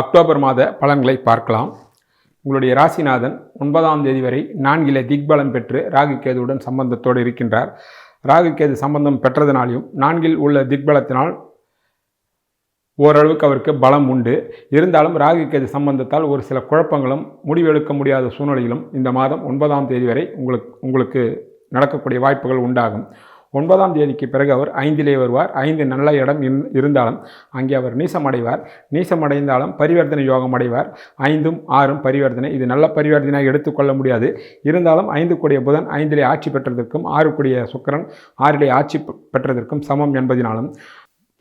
October மாத பலன்களை பார்க்கலாம். உங்களுடைய ராசிநாதன் ஒன்பதாம் தேதி வரை நான்கிலே திக்பலம் பெற்று ராகு கேதுவுடன் சம்பந்தத்தோடு இருக்கின்றார். ராகு கேது சம்பந்தம் பெற்றதினாலையும் நான்கில் உள்ள திக்பலத்தினால் ஓரளவுக்கு அவருக்கு பலம் உண்டு. இருந்தாலும் ராகு கேது சம்பந்தத்தால் ஒரு சில குழப்பங்களும் முடிவெடுக்க முடியாத சூழ்நிலையிலும் இந்த மாதம் ஒன்பதாம் தேதி வரை உங்களுக்கு உங்களுக்கு நடக்கக்கூடிய வாய்ப்புகள் உண்டாகும். ஒன்பதாம் தேதிக்கு பிறகு அவர் ஐந்திலே வருவார். ஐந்து நல்ல இடம் இரு- இருந்தாலும் அங்கே அவர் நீசமடைவார். நீசமடைந்தாலும் பரிவர்த்தனை யோகம் அடைவார். ஐந்தும் ஆறும் பரிவர்த்தனை. இது நல்ல பரிவர்த்தனையாக எடுத்துக்கொள்ள முடியாது. இருந்தாலும் ஐந்து கூடிய புதன் ஐந்திலே ஆட்சி பெற்றதற்கும் ஆறு கூடிய சுக்கிரன் ஆறிலே ஆட்சி பெற்றதற்கும் சமம் என்பதினாலும்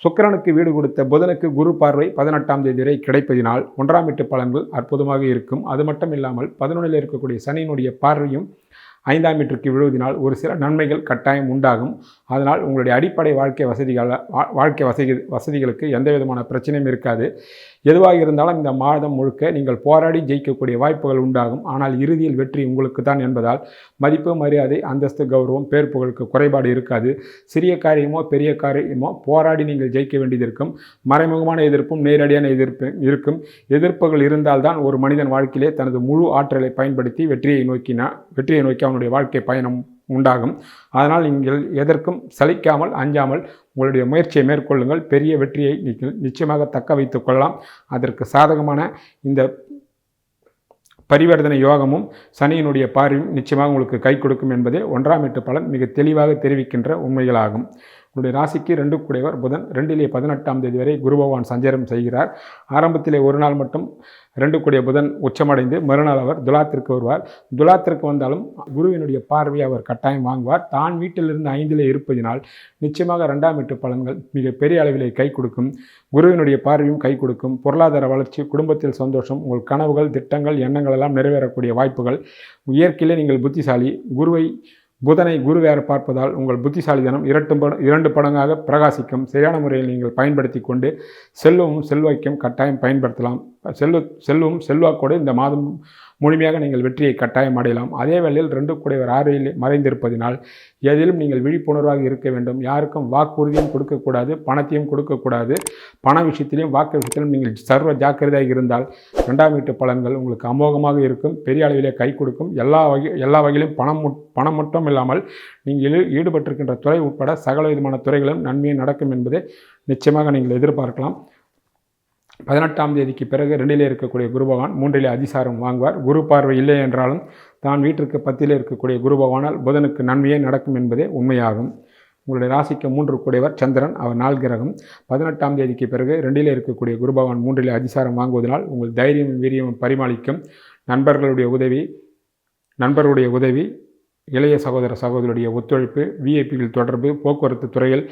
சுக்கரனுக்கு வீடு கொடுத்த புதனுக்கு குரு பார்வை பதினெட்டாம் தேதி வரை கிடைப்பதினால் ஒன்றாம் வீட்டு பலன்கள் அற்புதமாக இருக்கும். அது மட்டும் இல்லாமல் பதினொன்றில் இருக்கக்கூடிய சனியினுடைய பார்வையும் ஐந்தாம் மீட்டருக்கு விழுவதினால் ஒரு சில நன்மைகள் கட்டாயம் உண்டாகும். அதனால் உங்களுடைய அடிப்படை வாழ்க்கை வசதிகளை வா- வாழ்க்கை வசதி வசதிகளுக்கு எந்த விதமான பிரச்சனையும் இருக்காது. எதுவாக இருந்தாலும் இந்த மாதம் முழுக்க நீங்கள் போராடி ஜெயிக்கக்கூடிய வாய்ப்புகள் உண்டாகும். ஆனால் இறுதியில் வெற்றி உங்களுக்கு தான் என்பதால் மதிப்பு மரியாதை அந்தஸ்து கௌரவம் பேர் புகழுக்கு குறைபாடு இருக்காது. சிறிய காரியமோ பெரிய காரியமோ போராடி நீங்கள் ஜெயிக்க வேண்டியது இருக்கும். மறைமுகமான எதிர்ப்பும் நேரடியான எதிர்ப்பு இருக்கும். எதிர்ப்புகள் இருந்தால்தான் ஒரு மனிதன் வாழ்க்கையிலே தனது முழு ஆற்றலை பயன்படுத்தி வெற்றியை நோக்கினா வெற்றியை நோக்கி அவனுடைய வாழ்க்கை பயணம் உண்டாகும். அதனால் நீங்கள் எதற்கும் சலிக்காமல் அஞ்சாமல் உங்களுடைய முயற்சியை மேற்கொள்ளுங்கள். பெரிய வெற்றியை நீங்கள் நிச்சயமாக தக்க வைத்துக் கொள்ளலாம். அதற்கு சாதகமான இந்த பரிவர்த்தனை யோகமும் சனியினுடைய பார்வையும் நிச்சயமாக உங்களுக்கு கை கொடுக்கும் என்பதே ஒன்றாம் எட்டு பலன். மிக தெளிவாக தெரிவிக்கின்ற உண்மைகளாகும். உங்களுடைய ராசிக்கு ரெண்டு கூடையவர். புதன் ரெண்டிலே பதினெட்டாம் தேதி வரை குரு பகவான் சஞ்சாரம் செய்கிறார். ஆரம்பத்திலே ஒரு நாள் மட்டும் ரெண்டு கூடிய புதன் உச்சமடைந்து மறுநாள் அவர் துலாத்திற்கு வருவார். துலாத்திற்கு வந்தாலும் குருவினுடைய பார்வையை அவர் கட்டாயம் வாங்குவார். தான் வீட்டிலிருந்து ஐந்திலே இருப்பதினால் நிச்சயமாக ரெண்டாம் வீட்டு பலன்கள் மிக பெரிய அளவிலே கை கொடுக்கும். குருவினுடைய பார்வையும் கை கொடுக்கும். பொருளாதார வளர்ச்சி குடும்பத்தில் சந்தோஷம் உங்கள் கனவுகள் திட்டங்கள் எண்ணங்கள் எல்லாம் நிறைவேறக்கூடிய வாய்ப்புகள். இயற்கையிலே நீங்கள் புத்திசாலி. குருவை புதனை குருவேறு பார்ப்பதால் உங்கள் புத்திசாலிதனம் இரண்டு படம் இரண்டு படங்காக பிரகாசிக்கும். சரியான முறையில் நீங்கள் பயன்படுத்தி கொண்டு செல்வமும் செல்வாக்கையும் கட்டாயம் பயன்படுத்தலாம். செல்வ செல்வம் செல்வாக்கோடு இந்த மாதம் முழுமையாக நீங்கள் வெற்றியை கட்டாயம் அடையலாம். அதே வேளையில் ரெண்டு கூடையவர் ஆறில் மறைந்திருப்பதினால் எதிலும் நீங்கள் விழிப்புணர்வாக இருக்க வேண்டும். யாருக்கும் வாக்குறுதியும் கொடுக்கக்கூடாது பணத்தையும் கொடுக்கக்கூடாது. பண விஷயத்திலையும் வாக்கு விஷயத்திலும் நீங்கள் சர்வ ஜாக்கிரதையாக இருந்தால் ரெண்டாம் வீட்டு பலன்கள் உங்களுக்கு அமோகமாக இருக்கும். பெரிய அளவிலே கை கொடுக்கும். எல்லா வகை எல்லா வகையிலும் பணம் பணம் மட்டும் இல்லாமல் நீங்கள் ஈடுபட்டிருக்கின்ற துறை உட்பட சகல விதமான துறைகளும் நன்மையை நடக்கும் என்பதை நிச்சயமாக நீங்கள் எதிர்பார்க்கலாம். பதினெட்டாம் தேதிக்கு பிறகு ரெண்டிலே இருக்கக்கூடிய குரு பகவான் மூன்றிலே அதிசாரம் வாங்குவார். குரு பார்வை இல்லை என்றாலும் தான் வீட்டிற்கு பத்திலே இருக்கக்கூடிய குரு பகவானால் புதனுக்கு நன்மையே நடக்கும் என்பதே உண்மையாகும். உங்களுடைய ராசிக்கு மூன்று கூடியவர் சந்திரன் அவர் நாள் கிரகம். பதினெட்டாம் தேதிக்கு பிறகு ரெண்டிலே இருக்கக்கூடிய குரு பகவான் மூன்றிலே அதிசாரம் வாங்குவதனால் உங்கள் தைரியம் வீரியமும் பரிமாளிக்கும். நண்பர்களுடைய உதவி நண்பர்களுடைய உதவி இளைய சகோதர சகோதரியுடைய ஒத்துழைப்பு விஐபிகள் தொடர்பு போக்குவரத்து துறையில்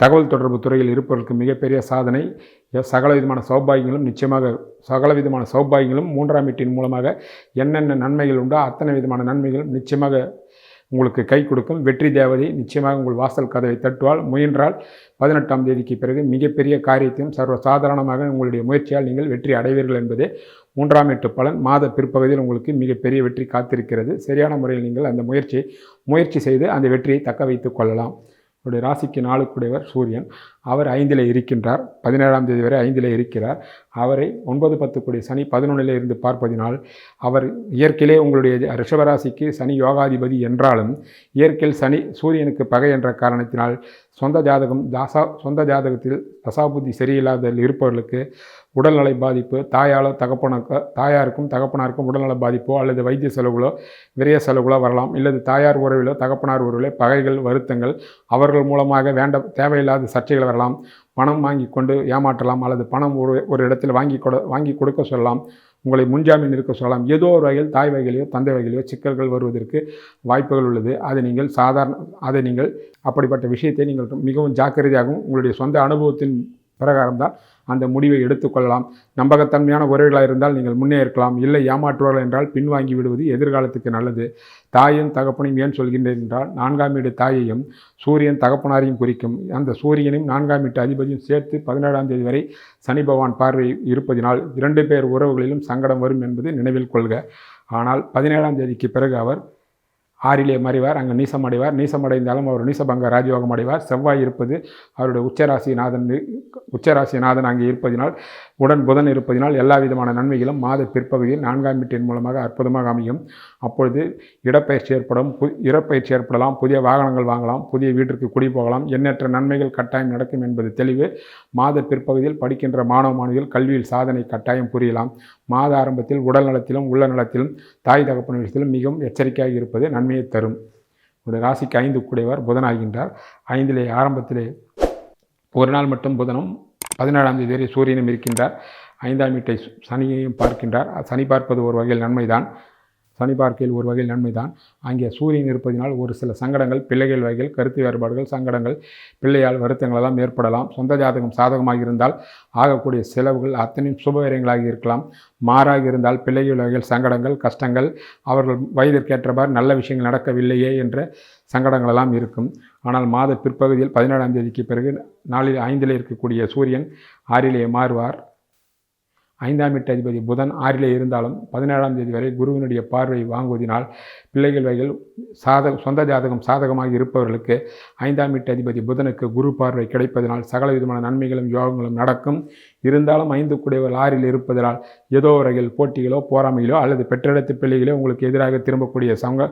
தகவல் தொடர்பு துறையில் இருப்பவர்களுக்கு மிகப்பெரிய சாதனை. சகல விதமான சௌபாகியங்களும் நிச்சயமாக சகல விதமான சௌபாகியங்களும் மூன்றாம் வீட்டின் மூலமாக என்னென்ன நன்மைகள் உண்டோ அத்தனை விதமான நன்மைகளும் நிச்சயமாக உங்களுக்கு கை கொடுக்கும். வெற்றி தேவதை நிச்சயமாக உங்கள் வாசல் கதவை தட்டுவால் முயன்றால் பதினெட்டாம் தேதிக்கு பிறகு மிகப்பெரிய காரியத்தையும் சர்வ சாதாரணமாக உங்களுடைய முயற்சியால் நீங்கள் வெற்றி அடைவீர்கள் என்பதே மூன்றாம் எட்டு பலன். மாத பிற்பகுதியில் உங்களுக்கு மிகப்பெரிய வெற்றி காத்திருக்கிறது. சரியான முறையில் நீங்கள் அந்த முயற்சியை முயற்சி செய்து அந்த வெற்றியை தக்க வைத்துக் கொள்ளலாம். அவருடைய ராசிக்கு நாளுக்குடையவர் சூரியன். அவர் ஐந்தில் இருக்கின்றார். பதினேழாம் தேதி வரை ஐந்தில் இருக்கிறார். அவரை ஒன்பது பத்து கூடிய சனி பதினொன்றில் இருந்து பார்ப்பதினால் அவர் இயற்கையிலே உங்களுடைய ரிஷபராசிக்கு சனி யோகாதிபதி என்றாலும் இயற்கையில் சனி சூரியனுக்கு பகை என்ற காரணத்தினால் சொந்த ஜாதகம் தாசா சொந்த ஜாதகத்தில் தசாபுத்தி சரியில்லாத இருப்பவர்களுக்கு உடல்நலை பாதிப்பு தாயால் தகப்பனுக்கு தாயாருக்கும் தகப்பனாருக்கும் உடல்நல பாதிப்போ அல்லது வைத்திய செலவுகளோ விரைய செலவுகளோ வரலாம். இல்லது தாயார் உறவிலோ தகப்பனார் உறவிலோ பகைகள் வருத்தங்கள் அவர்கள் மூலமாக வேண்ட தேவையில்லாத சர்ச்சைகள் வரலாம். பணம் வாங்கி கொண்டு ஏமாற்றலாம் அல்லது பணம் ஒரு ஒரு இடத்தில் வாங்கி கொடு வாங்கி கொடுக்க சொல்லலாம். உங்களை முன்ஜாமீன் இருக்க சொல்லலாம். ஏதோ ஒரு வகையில் தாய் வகையிலையோ தந்தை வகையிலையோ சிக்கல்கள் வருவதற்கு வாய்ப்புகள் உள்ளது. அதை நீங்கள் சாதாரண அதை நீங்கள் அப்படிப்பட்ட விஷயத்தை நீங்கள் மிகவும் ஜாக்கிரதையாகவும் உங்களுடைய சொந்த அனுபவத்தின் பிரகாரம் தான் அந்த முடிவை எடுத்துக்கொள்ளலாம். நம்பகத்தன்மையான உறவுகளாக இருந்தால் நீங்கள் முன்னேற்கலாம் இல்லை ஏமாற்றுவார்கள் என்றால் பின்வாங்கி விடுவது எதிர்காலத்துக்கு நல்லது. தாயும் தகப்பனையும் ஏன் சொல்கின்றேன் என்றால் நான்காம் வீடு தாயையும் சூரியன் தகப்பனாரையும் குறிக்கும். அந்த சூரியனையும் நான்காம் வீட்டு அதிபதியும் சேர்த்து பதினேழாம் தேதி வரை சனி பகவான் பார்வை இருப்பதினால் இரண்டு பேர் உறவுகளிலும் சங்கடம் வரும் என்பது நினைவில் கொள்க. ஆனால் பதினேழாம் தேதிக்கு பிறகு அவர் ஆறிலே மறைவார் அங்கே நீசம் அடைவார். நீசம் அடைந்தாலும் அவர் நீசபங்க ராஜயோகம் அடைவார். செவ்வாய் இருப்பது அவருடைய உச்சராசிநாதன் உச்சராசிநாதன் அங்கே இருப்பதினால் உடன் புதன் இருப்பதினால் எல்லா விதமான நன்மைகளும் மாத பிற்பகுதியில் நான்காம் வீட்டின் மூலமாக அற்புதமாக அமையும். அப்பொழுது இடப்பயிற்சி ஏற்படும் பு இடப்பயிற்சி ஏற்படலாம் புதிய வாகனங்கள் வாங்கலாம் புதிய வீட்டிற்கு குடி போகலாம். எண்ணற்ற நன்மைகள் கட்டாயம் நடக்கும் என்பது தெளிவு. மாத பிற்பகுதியில் படிக்கின்ற மாணவ மாணவிகள் கல்வியில் சாதனை கட்டாயம் புரியலாம். மாத ஆரம்பத்தில் உடல் நலத்திலும் உள்ள நலத்திலும் தாய் தகப்பன் விஷயத்திலும் மிகவும் எச்சரிக்கையாக இருப்பது நன்மையை தரும். உடைய ராசிக்கு ஐந்து கூடையவர் புதனாகின்றார். ஐந்திலே ஆரம்பத்திலே ஒரு நாள் மட்டும் புதனும் பதினேழாம் தேதி வரை சூரியனும் இருக்கின்றார். ஐந்தாம் வீட்டை சனியையும் பார்க்கின்றார். சனி பார்ப்பது ஒரு வகையில் நன்மைதான். சனி பார்க்கையில் ஒரு வகையில் நன்மைதான். அங்கே சூரியன் இருப்பதினால் ஒரு சில சங்கடங்கள் பிள்ளைகள் வகையில் கருத்து வேறுபாடுகள் சங்கடங்கள் பிள்ளையால் வருத்தங்கள் எல்லாம் ஏற்படலாம். சொந்த ஜாதகம் சாதகமாக இருந்தால் ஆகக்கூடிய செலவுகள் அத்தனையும் சுபவீரியங்களாக இருக்கலாம். மாறாக இருந்தால் பிள்ளைகள் வகையில் சங்கடங்கள் கஷ்டங்கள் அவர்கள் வயதிற்கேற்றவாறு நல்ல விஷயங்கள் நடக்கவில்லையே என்ற சங்கடங்கள் எல்லாம் இருக்கும். ஆனால் மாத பிற்பகுதியில் பதினேழாம் தேதிக்கு பிறகு நாளில் ஐந்தில் இருக்கக்கூடிய சூரியன் ஆறிலே மாறுவார். ஐந்தாம் வீட்டு அதிபதி புதன் ஆறிலே இருந்தாலும் பதினேழாம் தேதி வரை குருவினுடைய பார்வை வாங்குவதனால் பிள்ளைகள் வகையில் சாதக சொந்த ஜாதகம் சாதகமாக இருப்பவர்களுக்கு ஐந்தாம் வீட்டு அதிபதி புதனுக்கு குரு பார்வை கிடைப்பதனால் சகல விதமான நன்மைகளும் யோகங்களும் நடக்கும். இருந்தாலும் ஐந்து கூடியவர் ஆறில் இருப்பதனால் ஏதோ வகையில் போட்டிகளோ போராமைகளோ அல்லது பெற்றெடுத்த பிள்ளைகளோ உங்களுக்கு எதிராக திரும்பக்கூடிய சங்க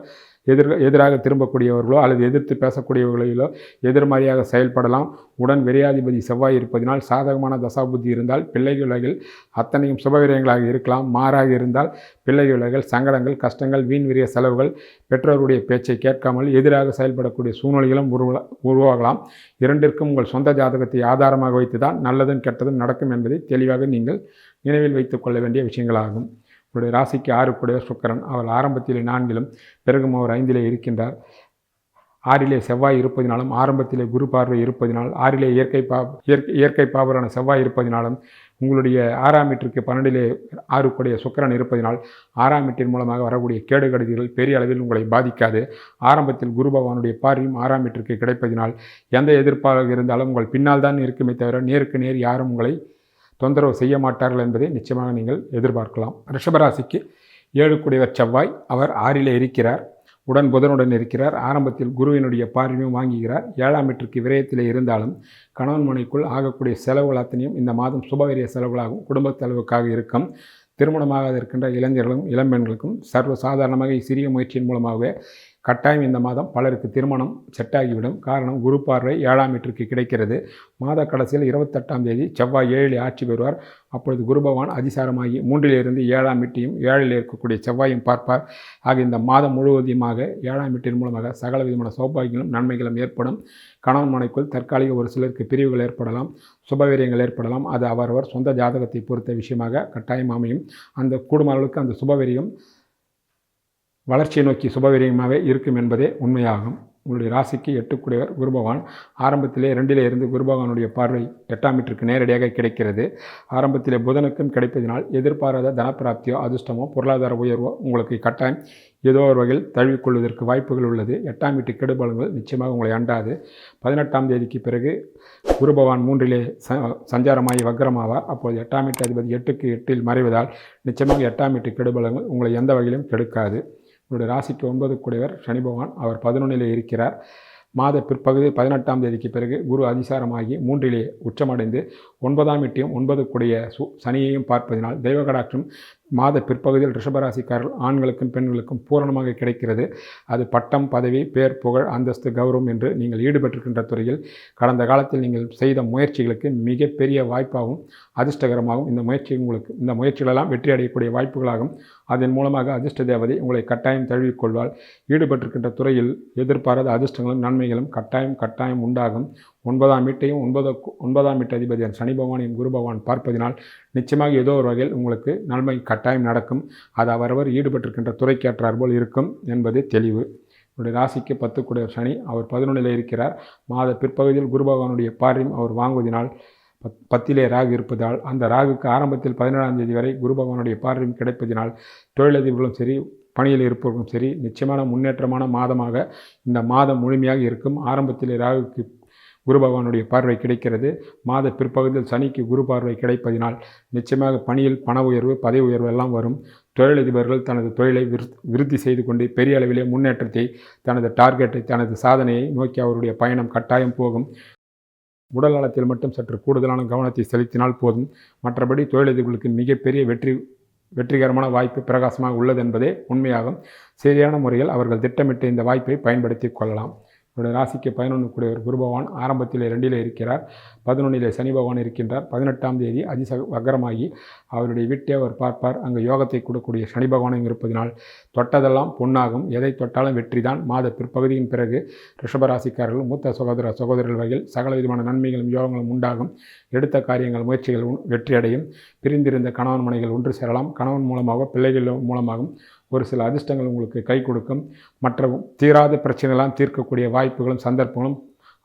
எதிர் எதிராக திரும்பக்கூடியவர்களோ அல்லது எதிர்த்து பேசக்கூடியவர்களோ எதிர்மறையாக செயல்படலாம். உடன் விரையாதிபதி செவ்வாய் இருப்பதினால் சாதகமான தசாபுத்தி இருந்தால் பிள்ளை வகையில் அத்தனையும் சுபவிரயங்களாக இருக்கலாம். மாறாக இருந்தால் பிள்ளை வகையில் சங்கடங்கள் கஷ்டங்கள் வீண் விரிய செலவுகள் பெற்றோருடைய பேச்சை கேட்காமல் எதிராக செயல்படக்கூடிய சூழ்நிலைகளும் உருவ உருவாகலாம். இரண்டிற்கும் உங்கள் சொந்த ஜாதகத்தை ஆதாரமாக வைத்து தான் நல்லதும் கெட்டதும் நடக்கும் என்பதை தெளிவாக நீங்கள் நினைவில் வைத்துக் கொள்ள வேண்டிய விஷயங்களாகும். உங்களுடைய ராசிக்கு ஆறு கூடிய சுக்கரன். அவர் ஆரம்பத்திலே நான்கிலும் பிறகும் அவர் ஐந்திலே இருக்கின்றார். ஆறிலே செவ்வாய் இருப்பதினாலும் ஆரம்பத்திலே குரு பார்வை இருப்பதினால் ஆறிலே இயற்கை பா இயற்கை இயற்கை பாவரான செவ்வாய் இருப்பதினாலும் உங்களுடைய ஆறாம் வீட்டிற்கு பன்னெண்டிலே ஆறு கூடிய சுக்கரன் இருப்பதினால் ஆறாம் வீட்டின் மூலமாக வரக்கூடிய கேடு கடுதிகள் பெரிய அளவில் உங்களை பாதிக்காது. ஆரம்பத்தில் குரு பகவானுடைய பார்வையும் ஆறாம் வீட்டிற்கு கிடைப்பதினால் எந்த எதிர்ப்பாக இருந்தாலும் உங்கள் பின்னால் தான் இருக்குமே தவிர நேருக்கு நேர் யாரும் உங்களை தொந்தரவு செய்ய மாட்டார்கள் என்பதை நிச்சயமாக நீங்கள் எதிர்பார்க்கலாம். ரிஷபராசிக்கு ஏழு செவ்வாய் அவர் ஆறிலே இருக்கிறார் உடன் புதனுடன் இருக்கிறார் ஆரம்பத்தில் குருவினுடைய பார்வையும் வாங்குகிறார் ஏழாம் வீட்டிற்கு விரயத்தில் இருந்தாலும் கணவன் மனைக்குள் ஆகக்கூடிய செலவுகள் அத்தனையும் இந்த மாதம் சுபவிரிய செலவுகளாகவும் குடும்ப செலவுக்காக இருக்கும். திருமணமாக இருக்கின்ற இளைஞர்களும் இளம்பெண்களுக்கும் சர்வ சாதாரணமாக சிறிய முயற்சியின் மூலமாகவே கட்டாயம் இந்த மாதம் பலருக்கு திருமணம் செட்டாகிவிடும். காரணம் குரு பார்வை ஏழாம் வீட்டிற்கு கிடைக்கிறது. மாத கடைசியில் இருபத்தெட்டாம் தேதி செவ்வாய் ஏழில் ஆட்சி பெறுவார். அப்பொழுது குரு பகவான் அதிசாரமாகி மூன்றிலிருந்து ஏழாம் வீட்டையும் ஏழில் இருக்கக்கூடிய செவ்வாயும் பார்ப்பார். ஆக இந்த மாதம் முழுவதுமாக ஏழாம் வீட்டின் மூலமாக சகல விதமான சௌபாகியங்களும் நன்மைகளும் ஏற்படும். கணவன் மனைக்குள் தற்காலிக ஒரு சிலருக்கு பிரிவுகள் ஏற்படலாம் சுபவீரியங்கள் ஏற்படலாம். அது அவரவர் சொந்த ஜாதகத்தை பொறுத்த விஷயமாக கட்டாயம் அமையும். அந்த கூடுமான அளவுக்கு அந்த சுபவீரியம் வளர்ச்சியை நோக்கி சுபவிரியமாகவே இருக்கும் என்பதே உண்மையாகும். உங்களுடைய ராசிக்கு எட்டுக்குடையவர் குருபவான் ஆரம்பத்திலே ரெண்டிலே இருந்து குருபகவானுடைய பார்வை எட்டாம் வீட்டிற்கு நேரடியாக கிடைக்கிறது. ஆரம்பத்திலே புதனுக்கும் கிடைப்பதினால் எதிர்பாராத தனப்பிராப்தியோ அதிர்ஷ்டமோ பொருளாதார உயர்வோ உங்களுக்கு கட்டாயம். ஏதோ ஒரு வகையில் தழுவிக்கொள்வதற்கு வாய்ப்புகள் உள்ளது. எட்டாம் வீட்டு கெடுபலங்கள் நிச்சயமாக உங்களை அண்டாது. பதினெட்டாம் தேதிக்கு பிறகு குருபவான் மூன்றிலே ச சஞ்சாரமாகி வக்ரமாவார். அப்போது எட்டாம் வீட்டு அதிபதி எட்டுக்கு எட்டில் மறைவதால் நிச்சயமாக எட்டாம் வீட்டு கெடுபலங்கள் உங்களை எந்த வகையிலும் கெடுக்காது. உங்களுடைய ராசிக்கு ஒன்பது கூடியவர் சனி பகவான். அவர் பதினொன்றிலே இருக்கிறார். மாத பிற்பகுதி பதினெட்டாம் தேதிக்கு பிறகு குரு அதிசாரமாகி மூன்றிலே உச்சமடைந்து ஒன்பதாம் வீட்டையும் ஒன்பது கூடிய சு சனியையும் பார்ப்பதினால் தெய்வ கடாட்சம் மாத பிற்பகுதியில் ரிஷபராசிக்காரர்கள் ஆண்களுக்கும் பெண்களுக்கும் பூரணமாக கிடைக்கிறது. அது பட்டம் பதவி பேர் புகழ் அந்தஸ்து கௌரவம் என்று நீங்கள் ஈடுபட்டிருக்கின்ற துறையில் கடந்த காலத்தில் நீங்கள் செய்த முயற்சிகளுக்கு மிகப்பெரிய வாய்ப்பாகவும் அதிர்ஷ்டகரமாகவும் இந்த முயற்சி உங்களுக்கு இந்த முயற்சிகளெல்லாம் வெற்றி அடையக்கூடிய வாய்ப்புகளாகும். அதன் மூலமாக அதிர்ஷ்ட தேவதை உங்களை கட்டாயம் தழுவிக்கொள்வாள் ஈடுபட்டிருக்கின்ற துறையில் எதிர்பாராத அதிர்ஷ்டங்களும் நன்மைகளும் கட்டாயம் கட்டாயம் உண்டாகும். ஒன்பதாம் வீட்டையும் ஒன்பது ஒன்பதாம் வீட்டு அதிபதியான சனி பகவானையும் குரு பகவான் பார்ப்பதினால் நிச்சயமாக ஏதோ ஒரு வகையில் உங்களுக்கு நன்மை கட்டாயம் நடக்கும். அது அவரவர் ஈடுபட்டிருக்கின்ற துறைக்கேற்றார் போல் இருக்கும் என்பது தெளிவு. என்னுடைய ராசிக்கு பத்து கூட சனி அவர் பதினொன்றில் இருக்கிறார். மாத பிற்பகுதியில் குரு பகவானுடைய பார்வையும் அவர் வாங்குவதினால் பத் பத்திலே ராகு இருப்பதால் அந்த ராகுக்கு ஆரம்பத்தில் பதினேழாம் தேதி வரை குரு பகவானுடைய பார்வையும் கிடைப்பதினால் தொழிலதிபர்களும் சரி பணியில் இருப்பவர்களும் சரி நிச்சயமான முன்னேற்றமான மாதமாக இந்த மாதம் முழுமையாக இருக்கும். ஆரம்பத்தில் ராகுக்கு குரு பகவானுடைய பார்வை கிடைக்கிறது. மாத பிற்பகுதியில் சனிக்கு குரு பார்வை கிடைப்பதினால் நிச்சயமாக பணியில் பண உயர்வு பதவி உயர்வு எல்லாம் வரும். தொழிலதிபர்கள் தனது தொழிலை விருத் விருத்தி செய்து கொண்டு பெரிய அளவிலே முன்னேற்றத்தை தனது டார்கெட்டை தனது சாதனையை நோக்கி அவருடைய பயணம் கட்டாயம் போகும். உடல் நலத்தில் மட்டும் சற்று கூடுதலான கவனத்தை செலுத்தினால் போதும். மற்றபடி தொழிலதிபர்களுக்கு மிகப்பெரிய வெற்றி வெற்றிகரமான வாய்ப்பு பிரகாசமாக உள்ளது என்பதே உண்மையாகும். சரியான முறையில் அவர்கள் திட்டமிட்டு இந்த வாய்ப்பை பயன்படுத்தி கொள்ளலாம். என்னுடைய ராசிக்கு பதினொன்று கூடியவர் குரு பகவான் ஆரம்பத்தில் ரெண்டிலே இருக்கிறார். பதினொன்றிலே சனி பகவான் இருக்கின்றார். பதினெட்டாம் தேதி அதிச வக்கரமாகி அவருடைய வீட்டை அவர் பார்ப்பார். அங்கு யோகத்தை கொடுக்கக்கூடிய சனி பகவானும் இருப்பதினால் தொட்டதெல்லாம் பொன்னாகும். எதை தொட்டாலும் வெற்றி தான் மாத பிற்பகுதியின் பிறகு ரிஷபராசிக்காரர்கள் மூத்த சகோதர சகோதரர்கள் வகையில் சகல விதமான நன்மைகளும் யோகங்களும் உண்டாகும். எடுத்த காரியங்கள் முயற்சிகள் வெற்றியடையும். பிரிந்திருந்த கணவன் மனைகள் ஒன்று சேரலாம். கணவன் மூலமாக பிள்ளைகள் மூலமாகவும் ஒரு சில அதிர்ஷ்டங்கள் உங்களுக்கு கை கொடுக்கும். மற்ற தீராத பிரச்சனைகளாம் தீர்க்கக்கூடிய வாய்ப்புகளும் சந்தர்ப்பங்களும்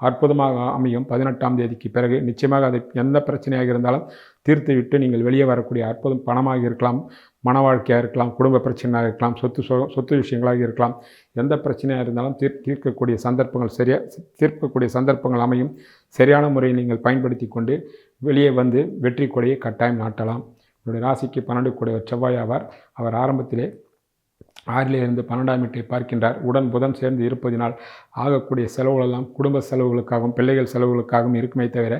அற்புதமாக அமையும். பதினெட்டாம் தேதிக்கு பிறகு நிச்சயமாக அது எந்த பிரச்சனையாக இருந்தாலும் தீர்த்து விட்டு நீங்கள் வெளியே வரக்கூடிய அற்புதம் பணமாக இருக்கலாம் மன வாழ்க்கையாக இருக்கலாம் குடும்ப பிரச்சனையாக இருக்கலாம் சொத்து சொத்து விஷயங்களாக இருக்கலாம். எந்த பிரச்சனையாக இருந்தாலும் தீர் தீர்க்கக்கூடிய சந்தர்ப்பங்கள் சரியாக தீர்க்கக்கூடிய சந்தர்ப்பங்கள் அமையும். சரியான முறையில் நீங்கள் பயன்படுத்தி கொண்டு வெளியே வந்து வெற்றி கொடையை கட்டாயம் நாட்டலாம். என்னுடைய ராசிக்கு பன்னெண்டு கூடிய செவ்வாய் ஆவார். அவர் ஆரம்பத்திலே ஆறிலிருந்து பன்னெண்டாம் வீட்டை பார்க்கின்றார். உடன் புதன் சேர்ந்து இருப்பதினால் ஆகக்கூடிய செலவுகளெல்லாம் குடும்ப செலவுகளுக்காகவும் பிள்ளைகள் செலவுகளுக்காகவும் இருக்குமே தவிர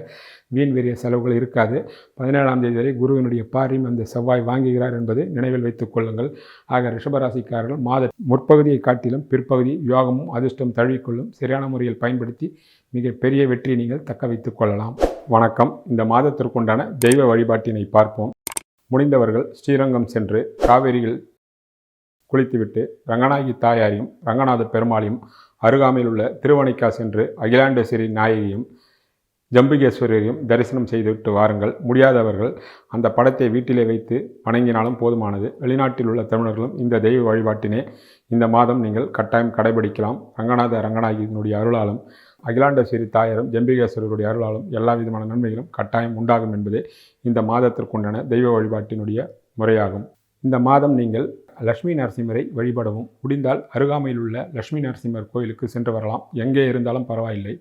வீண் வெறிய செலவுகள் இருக்காது. பதினேழாம் தேதி வரை குருவினுடைய பாரியும் அந்த செவ்வாய் வாங்குகிறார் என்பது நினைவில் வைத்துக் கொள்ளுங்கள். ஆக ரிஷபராசிக்காரர்கள் மாத முற்பகுதியை காட்டிலும் பிற்பகுதி யோகமும் அதிர்ஷ்டம் தழுவிக்கொள்ளும் சரியான முறையில் பயன்படுத்தி மிக பெரிய வெற்றியை நீங்கள் தக்க வைத்துக் கொள்ளலாம். வணக்கம். இந்த மாதத்திற்குண்டான தெய்வ வழிபாட்டினை பார்ப்போம். முடிந்தவர்கள் ஸ்ரீரங்கம் சென்று காவேரியில் குளித்துவிட்டு ரங்கநாயகி தாயாரையும் ரங்கநாத பெருமாளையும் அருகாமையில் உள்ள திருவணிக்கா சென்று அகிலாண்டேஸ்வரி நாயகியும் ஜம்புகேஸ்வரியையும் தரிசனம் செய்துவிட்டு வாருங்கள். முடியாதவர்கள் அந்த படத்தை வீட்டிலே வைத்து வணங்கினாலும் போதுமானது. வெளிநாட்டில் உள்ள தமிழர்களும் இந்த தெய்வ வழிபாட்டினை இந்த மாதம் நீங்கள் கட்டாயம் கடைபிடிக்கலாம். ரங்கநாத ரங்கநாயகியினுடைய அருளாலும் அகிலாண்டேஸ்வரி தாயாரும் ஜம்பிகேஸ்வரருடைய அருளாலும் எல்லா விதமான நன்மைகளும் கட்டாயம் உண்டாகும் என்பதே இந்த மாதத்திற்குண்டான தெய்வ வழிபாட்டினுடைய முறையாகும். இந்த மாதம் நீங்கள் லட்சுமி நரசிம்மரை வழிபடவும். முடிந்தால் அருகாமையில் உள்ள லட்சுமி நரசிம்மர் கோயிலுக்கு சென்று வரலாம். எங்கே இருந்தாலும் பரவாயில்லை.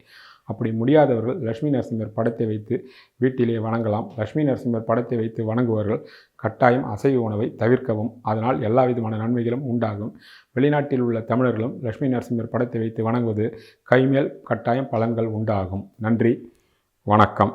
அப்படி முடியாதவர்கள் லட்சுமி நரசிம்மர் படத்தை வைத்து வீட்டிலே வணங்கலாம். லட்சுமி நரசிம்மர் படத்தை வைத்து வணங்குவர்கள் கட்டாயம் அசைவ உணவை தவிர்க்கவும் அதனால் எல்லா விதமான நன்மைகளும் உண்டாகும். வெளிநாட்டில் உள்ள தமிழர்களும் லட்சுமி நரசிம்மர் படத்தை வைத்து வணங்குவது கைமேல் கட்டாயம் பலன்கள் உண்டாகும். நன்றி. வணக்கம்.